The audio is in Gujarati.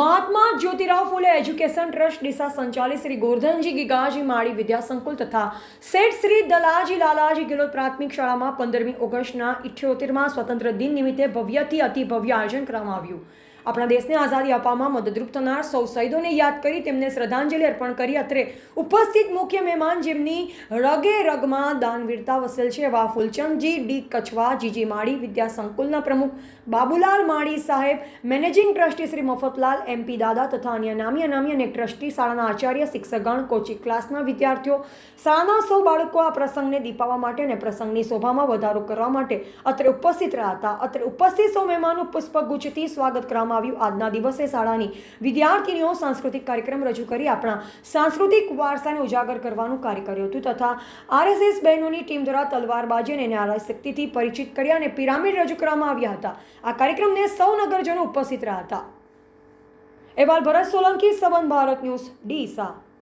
મહાત્મા જ્યોતિરાવ ફૂલે એજ્યુકેશન ટ્રસ્ટ ડીસા સંચાલિત શ્રી ગોરધનજી ગીગાજી માળી વિદ્યાસંકુલ તથા શેઠ શ્રી દલાજી લાલાજી ગેલોત પ્રાથમિક શાળામાં પંદરમી ઓગસ્ટના ઇઠ્યોતેરમાં સ્વતંત્ર દિન નિમિત્તે ભવ્યથી અતિ ભવ્ય આયોજન કરવામાં આવ્યું. આપણા દેશને આઝાદી આપવામાં મદદરૂપ થનાર સૌ શહીદોને યાદ કરી તેમને શ્રદ્ધાંજલિ અર્પણ કરી. અત્રે ઉપસ્થિત મુખ્ય મહેમાન જેમની રગે રગમાં દાનવીરતા વસેલ છે એવા ફૂલચંદજી, ડી કછવા, જીજી માળી, વિદ્યા સંકુલના પ્રમુખ બાબુલાલ માળી સાહેબ, managing trustee Shri Maftalal MP દાદા તથા અન્ય નામી અનામી અને ટ્રસ્ટી શાળાના આચાર્ય, શિક્ષકગણ કોચિંગ ક્લાસના વિદ્યાર્થીઓ, શાળાના સૌ બાળકો આ પ્રસંગને દીપાવવા માટે અને પ્રસંગની શોભામાં વધારો કરવા માટે અત્રે ઉપસ્થિત રહ્યા હતા. અત્રે ઉપસ્થિત સૌ મહેમાનો પુષ્પગુચ્છથી સ્વાગત કરવામાં આવ્યું. આજના દિવસે શાળાની વિદ્યાર્થીનીઓ સાંસ્કૃતિક કાર્યક્રમ રજૂ કરી આપણા સાંસ્કૃતિક વારસાને ઉજાગર કરવાનું કાર્ય કર્યું હતું તથા આરએસએસ બહેનોની ટીમ દ્વારા તલવારબાજી અને નારા શક્તિથી પરિચિત કર્યા અને પિરામિડ રજૂ કરવામાં આવ્યા હતા. આ કાર્યક્રમને સૌ નગરજનો ઉપસ્થિત રહ્યા હતા. અહેવાલ ભરત સોલંકી સંબંધ ભારત ન્યૂઝ, ડીસા.